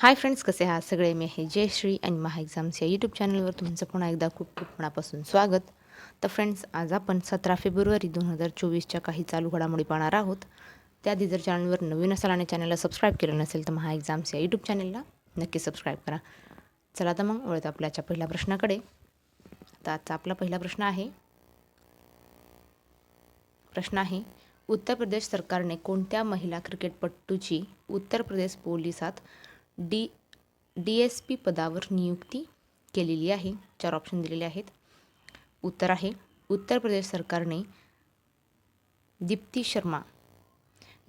Hi friends कसे आहात सगळे? मी आहे जयश्री आणि महा एक्झाम्स या यूट्यूब चॅनलवर तुमचं पुन्हा एकदा खूप खूप मनापासून स्वागत. तर फ्रेंड्स आज आपण सतरा फेब्रुवारी दोन हजार चोवीसच्या काही चालू घडामोडी पाहणार आहोत. त्याआधी जर चॅनलवर नवीन असाल आणि चॅनलला सबस्क्राईब केलं नसेल तर महा एक्झाम्स या यूट्यूब चॅनलला नक्की सबस्क्राईब करा. चला तर मग वळत आपल्याच्या पहिल्या प्रश्नाकडे. तर आजचा आपला पहिला प्रश्न आहे प्रश्न आहे उत्तर प्रदेश सरकारने कोणत्या महिला क्रिकेटपटूची उत्तर प्रदेश पोलिसात डी डी एस पी पदावर नियुक्ती केलेली आहे. चार ऑप्शन दिलेले आहेत. उत्तर आहे. उत्तर प्रदेश सरकारने दीप्ती शर्मा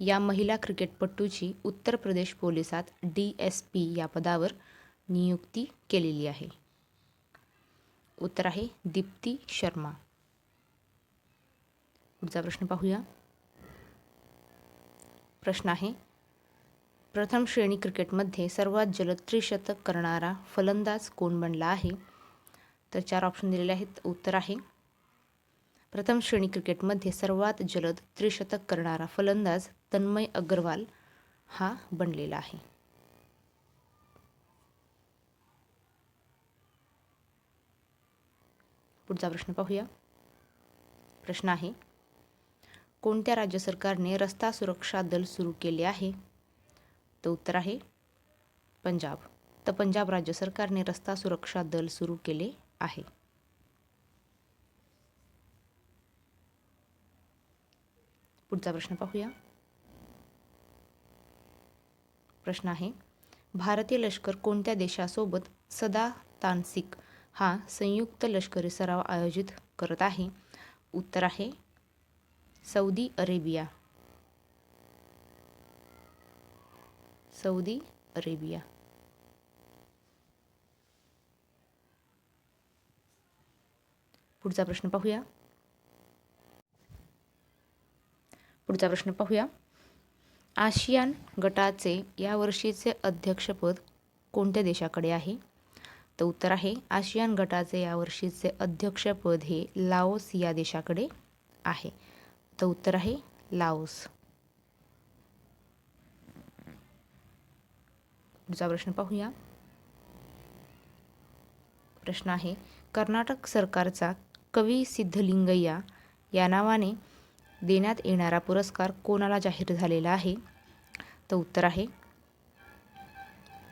या महिला क्रिकेटपटूची उत्तर प्रदेश पोलिसात डी एस पी या पदावर नियुक्ती केलेली आहे. उत्तर आहे. दीप्ती शर्मा. पुढचा प्रश्न पाहूया. प्रश्न आहे प्रथम श्रेणी क्रिकेटमध्ये सर्वात जलद त्रिशतक करणारा फलंदाज कोण बनला आहे? तर चार ऑप्शन दिलेले आहेत. उत्तर आहे प्रथम श्रेणी क्रिकेटमध्ये सर्वात जलद त्रिशतक करणारा फलंदाज तन्मय अग्रवाल हा बनलेला आहे. पुढचा प्रश्न पाहूया. प्रश्न आहे कोणत्या राज्य सरकारने रस्ता सुरक्षा दल सुरू केले आहे? तर उत्तर आहे पंजाब. तर पंजाब राज्य सरकारने रस्ता सुरक्षा दल सुरू केले आहे. पुढचा प्रश्न पाहूया. प्रश्न आहे भारतीय लष्कर कोणत्या देशासोबत सदा तानसिक हा संयुक्त लष्करी सराव आयोजित करत आहे? उत्तर आहे सौदी अरेबिया. Saudi Arabia. पुढचा प्रश्न पाहूया. पुढचा प्रश्न पाहूया. आशियान गटाचे यावर्षीचे अध्यक्षपद कोणत्या देशाकडे आहे? तर उत्तर आहे आशियान गटाचे यावर्षीचे अध्यक्षपद हे लाओस या देशाकडे आहे. तर उत्तर आहे लाओस. पुढचा प्रश्न पाहूया. प्रश्न आहे कर्नाटक सरकारचा कवी सिद्धलिंगय्या या नावाने देण्यात येणारा पुरस्कार कोणाला जाहीर झालेला आहे? तर उत्तर आहे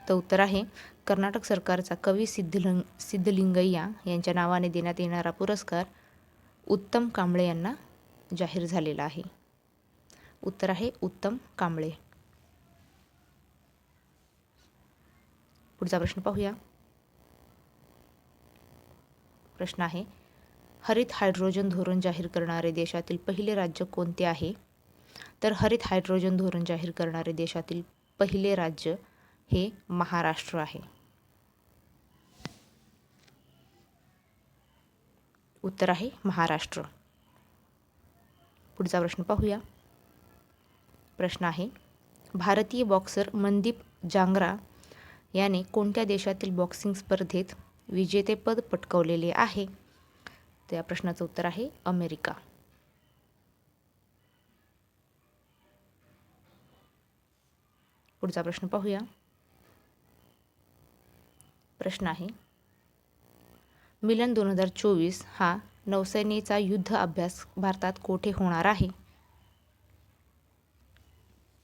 तर उत्तर आहे कर्नाटक सरकारचा कवी सिद्धलिंग सिद्धलिंगय्या यांच्या नावाने देण्यात येणारा पुरस्कार उत्तम कांबळे यांना जाहीर झालेला आहे. उत्तर आहे उत्तम कांबळे. पुढचा प्रश्न पाहूया. प्रश्न आहे हरित हायड्रोजन धोरण जाहीर करणारे देशातील पहिले राज्य कोणते आहे? तर हरित हायड्रोजन धोरण जाहीर करणारे देशातील पहिले राज्य हे महाराष्ट्र आहे. उत्तर आहे महाराष्ट्र. पुढचा प्रश्न पाहूया. प्रश्न आहे भारतीय बॉक्सर मनदीप जांगरा याने कोणत्या देशातील बॉक्सिंग स्पर्धेत विजेतेपद पटकवलेले आहे? तर या प्रश्नाचं उत्तर आहे अमेरिका. पुढचा प्रश्न पाहूया. प्रश्न आहे मिलन दोन हजार चोवीस हा नौसेनेचा युद्ध अभ्यास भारतात कोठे होणार आहे?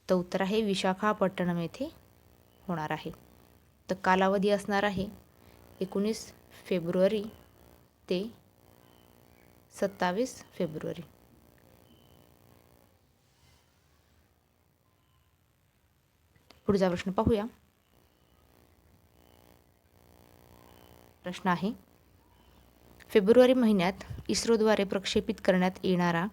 तर उत्तर आहे विशाखापट्टणम येथे होणार आहे. तर कालावधी असणार आहे. एकोणीस फेब्रुवारी ते सत्तावीस फेब्रुवारी. पुढचा प्रश्न पाहूया. प्रश्न आहे फेब्रुवारी महिन्यात इस्रोद्वारे प्रक्षेपित करण्यात येणारा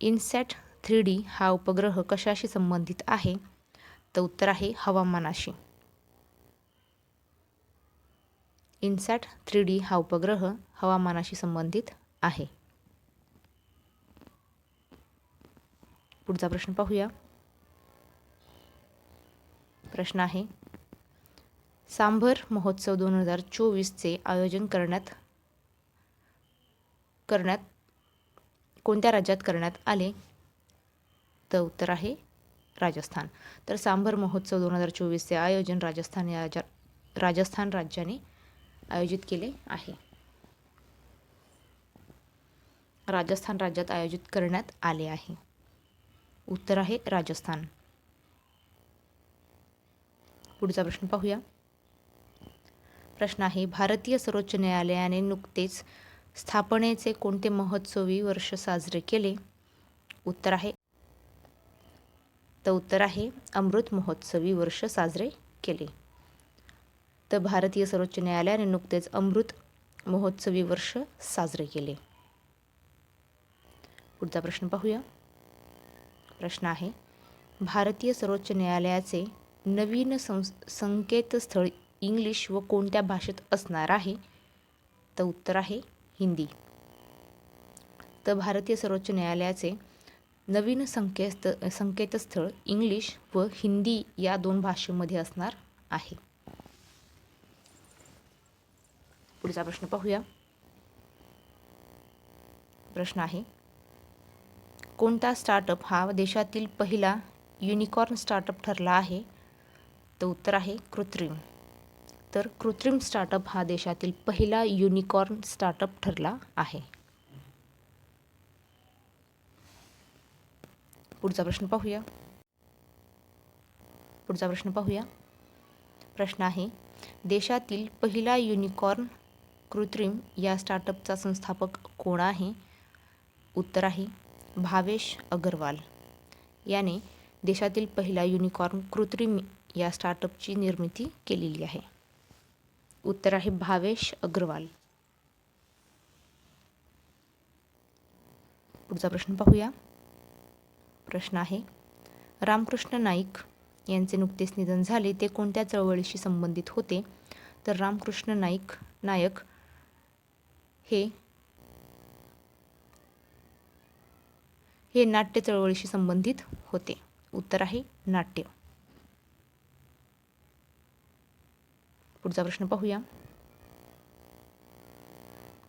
इन्सॅट थ्री डी हा उपग्रह कशाशी संबंधित आहे? तर उत्तर आहे हवामानाशी. इन्सॅट थ्री डी हा उपग्रह हवामानाशी संबंधित आहे. पुढचा प्रश्न पाहूया. प्रश्न आहे सांभर महोत्सव दोन हजार चोवीसचे आयोजन करण्यात करण्यात कोणत्या राज्यात करण्यात आले? तर उत्तर आहे राजस्थान. तर सांभर महोत्सव दोन हजार चोवीसचे आयोजन राजस्थान या राजस्थान राज्याने आयोजित केले आहे. राजस्थान राज्यात आयोजित करण्यात आले आहे. उत्तर आहे राजस्थान. पुढचा प्रश्न पाहूया. प्रश्न आहे भारतीय सर्वोच्च न्यायालयाने नुकतेच स्थापनेचे कोणते महोत्सवी वर्ष साजरे केले? उत्तर आहे तर उत्तर आहे अमृत महोत्सवी वर्ष साजरे केले. तर भारतीय सर्वोच्च न्यायालयाने नुकतेच अमृत महोत्सवी वर्ष साजरे केले. पुढचा प्रश्न पाहूया. प्रश्न आहे भारतीय सर्वोच्च न्यायालयाचे नवीन संस संकेतस्थळ इंग्लिश व कोणत्या भाषेत असणार आहे? तर उत्तर आहे हिंदी. तर भारतीय सर्वोच्च न्यायालयाचे नवीन संकेत संकेतस्थळ इंग्लिश व हिंदी या दोन भाषेमध्ये असणार आहे. पुढचा प्रश्न पाहूया. प्रश्न आहे कोणता स्टार्टअप हा देशातील पहिला युनिकॉर्न स्टार्टअप ठरला आहे? तर उत्तर आहे कृत्रिम. तर कृत्रिम स्टार्टअप हा देशातील पहिला युनिकॉर्न स्टार्टअप ठरला आहे. पुढचा प्रश्न पाहूया. पुढचा प्रश्न पाहूया. प्रश्न आहे देशातील पहिला युनिकॉर्न कृत्रिम या स्टार्टअपचा संस्थापक कोण आहे? उत्तर आहे भावेश अग्रवाल. याने देशातील पहिला युनिकॉर्न कृत्रिम या स्टार्टअपची निर्मिती केलेली आहे. उत्तर आहे भावेश अग्रवाल. पुढचा प्रश्न पाहूया. प्रश्न आहे रामकृष्ण नाईक यांचे नुकतेच निधन झाले ते कोणत्या चळवळीशी संबंधित होते? तर रामकृष्ण नाईक नायक हे. हे नाट्य चळवळीशी संबंधित होते. उत्तर आहे नाट्य. पुढचा प्रश्न पाहूया.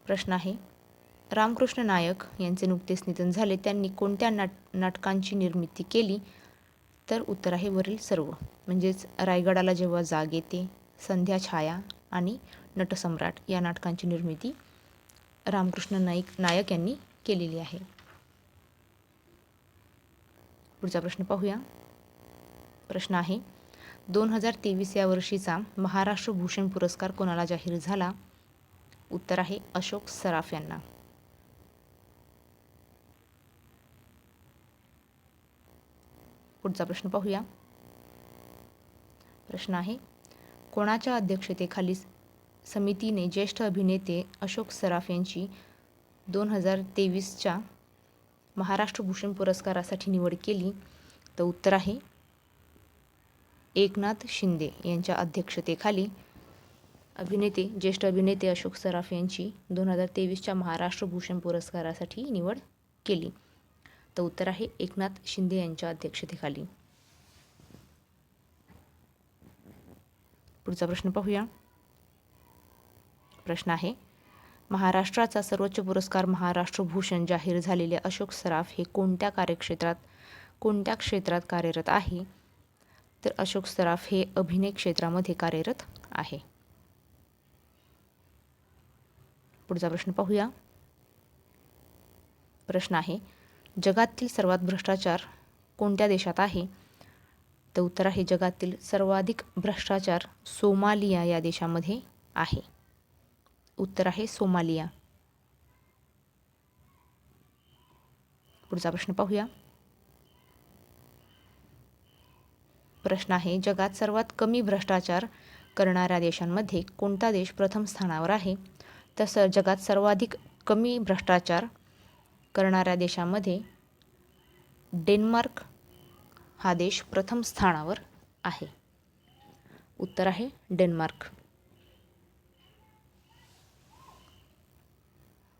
प्रश्न आहे रामकृष्ण नायक यांचे नुकतेच निधन झाले. त्यांनी कोणत्या नाट नाटकांची निर्मिती केली? तर उत्तर आहे वरील सर्व. म्हणजेच रायगडाला जेव्हा जाग येते संध्या छाया आणि नटसम्राट या नाटकांची निर्मिती रामकृष्ण नाईक नायक यांनी केलेली आहे. पुढचा प्रश्न पाहूया. प्रश्न आहे दोन हजार तेवीस या वर्षीचा महाराष्ट्र भूषण पुरस्कार कोणाला जाहीर झाला? उत्तर आहे अशोक सराफ यांना. पुढचा प्रश्न पाहूया. प्रश्न आहे कोणाच्या अध्यक्षतेखाली समितीने ज्येष्ठ अभिनेते अशोक सराफ यांची दोन हजार तेवीसच्या महाराष्ट्र भूषण पुरस्कारासाठी निवड केली. तर उत्तर आहे एकनाथ शिंदे यांच्या अध्यक्षतेखाली अभिनेते ज्येष्ठ अभिनेते अशोक सराफ यांची दोन हजार तेवीसच्या महाराष्ट्र भूषण पुरस्कारासाठी निवड केली. तर उत्तर आहे एकनाथ शिंदे यांच्या अध्यक्षतेखाली. पुढचा प्रश्न पाहूया. प्रश्न आहे. महाराष्ट्राचा सर्वोच्च पुरस्कार महाराष्ट्र भूषण जाहीर झालेले अशोक सराफ हे कोणत्या कार्यक्षेत्रात कोणत्या क्षेत्रात कार्यरत आहे? तर अशोक सराफ हे अभिनय क्षेत्रामध्ये कार्यरत आहे. पुढचा प्रश्न पाहूया. प्रश्न आहे जगातील सर्वात भ्रष्टाचार कोणत्या देशात आहे? तर उत्तर आहे जगातील सर्वाधिक भ्रष्टाचार सोमालिया या देशामध्ये आहे. उत्तर आहे सोमालिया. पुढचा प्रश्न पाहूया. प्रश्न आहे जगात सर्वात कमी भ्रष्टाचार करणाऱ्या देशांमध्ये कोणता देश प्रथम स्थानावर आहे? तसं जगात सर्वाधिक कमी भ्रष्टाचार करणाऱ्या देशामध्ये डेन्मार्क हा देश प्रथम स्थानावर आहे. उत्तर आहे डेन्मार्क.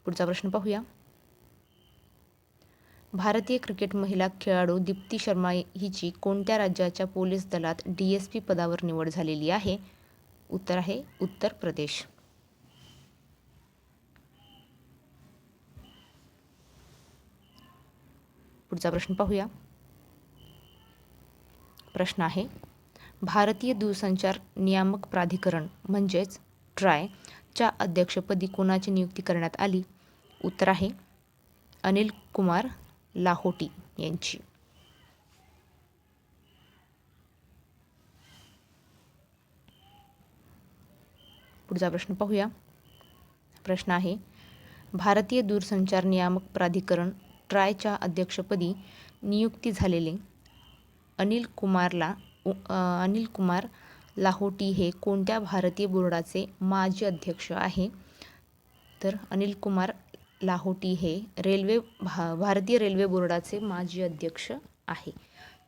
पुढचा प्रश्न पाहूया. भारतीय क्रिकेट महिला खेळाडू दीप्ती शर्मा हिची कोणत्या राज्याच्या पोलीस दलात डी एस पी पदावर निवड झालेली आहे? उत्तर आहे उत्तर प्रदेश. पुढचा प्रश्न पाहूया. प्रश्न आहे भारतीय दूरसंचार नियामक प्राधिकरण म्हणजेच ट्राय च्या अध्यक्षपदी कोणाची नियुक्ती करण्यात आली? उत्तर आहे अनिल कुमार लाहोटी यांची. पुढचा प्रश्न पाहूया. प्रश्न आहे भारतीय दूरसंचार नियामक प्राधिकरण ट्रायच्या अध्यक्षपदी नियुक्ती झालेले अनिल कुमारला अनिल कुमार लाहोटी हे कोणत्या भारतीय बोर्डाचे माजी अध्यक्ष आहे? तर अनिल कुमार लाहोटी हे रेल्वे भा भारतीय रेल्वे बोर्डाचे माजी अध्यक्ष आहे.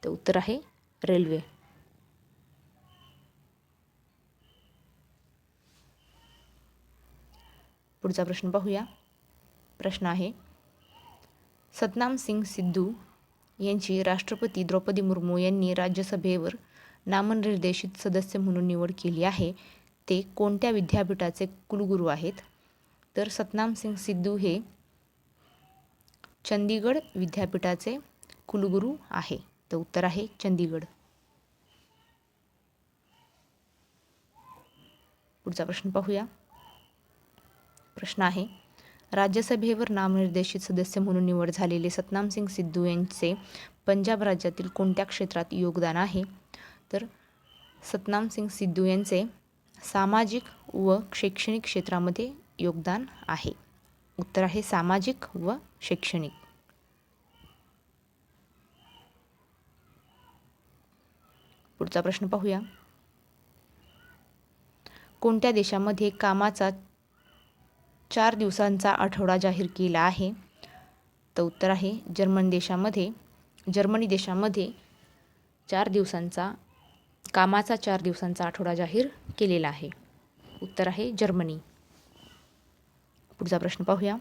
तर उत्तर आहे रेल्वे. पुढचा प्रश्न पाहूया. प्रश्न आहे सतनाम सिंग सिद्धू यांची राष्ट्रपती द्रौपदी मुर्मू यांनी राज्यसभेवर नामनिर्देशित सदस्य म्हणून निवड केली आहे. ते कोणत्या विद्यापीठाचे कुलगुरू आहेत? तर सतनाम सिंग सिद्धू हे चंदीगड विद्यापीठाचे कुलगुरू आहे. तर उत्तर आहे चंदीगड. पुढचा प्रश्न पाहूया. प्रश्न आहे राज्यसभेवर नामनिर्देशित सदस्य म्हणून निवड झालेले सतनाम सिंग सिद्धू यांचे पंजाब राज्यातील कोणत्या क्षेत्रात योगदान आहे? तर सतनाम सिंग सिद्धू यांचे सामाजिक व शैक्षणिक क्षेत्रामध्ये योगदान आहे. उत्तर आहे सामाजिक व शैक्षणिक. पुढचा प्रश्न पाहूया. कोणत्या देशामध्ये कामाचा चार दिवसांचा आठवडा जाहीर केला आहे? तर उत्तर आहे जर्मन देशामध्ये. जर्मनी देशामध्ये चार दिवसांचा कामाचा चार दिवसांचा आठवडा जाहीर केलेला आहे. उत्तर आहे जर्मनी. पुढचा प्रश्न पाहूया.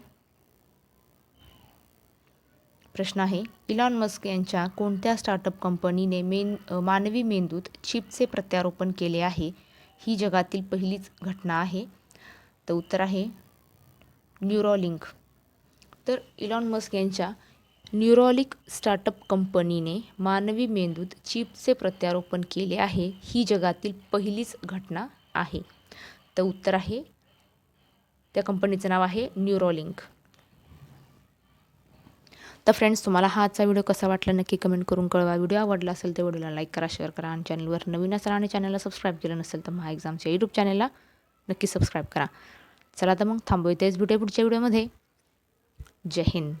प्रश्न आहे इलॉन मस्क यांच्या कोणत्या स्टार्टअप कंपनीने मेन मानवी मेंदूत चिपचे प्रत्यारोपण केले आहे? ही जगातील पहिलीच घटना आहे. तर उत्तर आहे न्यूरोलिंक. तर इलॉन मस्क यांच्या न्यूरॉलिक स्टार्टअप कंपनीने मानवी मेंदूत चिपचे प्रत्यारोपण केले आहे ही जगातील पहिलीच घटना आहे. तर उत्तर आहे त्या कंपनीचं नाव आहे न्यूरोलिंक. तर फ्रेंड्स तुम्हाला हा आजचा व्हिडिओ कसा वाटला नक्की कमेंट करून कळवा. व्हिडिओ आवडला असेल तर व्हिडिओला लाईक करा शेअर करा आणि चॅनलवर नवीन असाल आणि चॅनलला सबस्क्राईब केलं नसेल तर महा एक्झामच्या यूट्यूब चॅनलला नक्की सबस्क्राईब करा. चला तर मग थांबू इथेच भेटूया पुढच्या व्हिडिओमध्ये जय हिंद.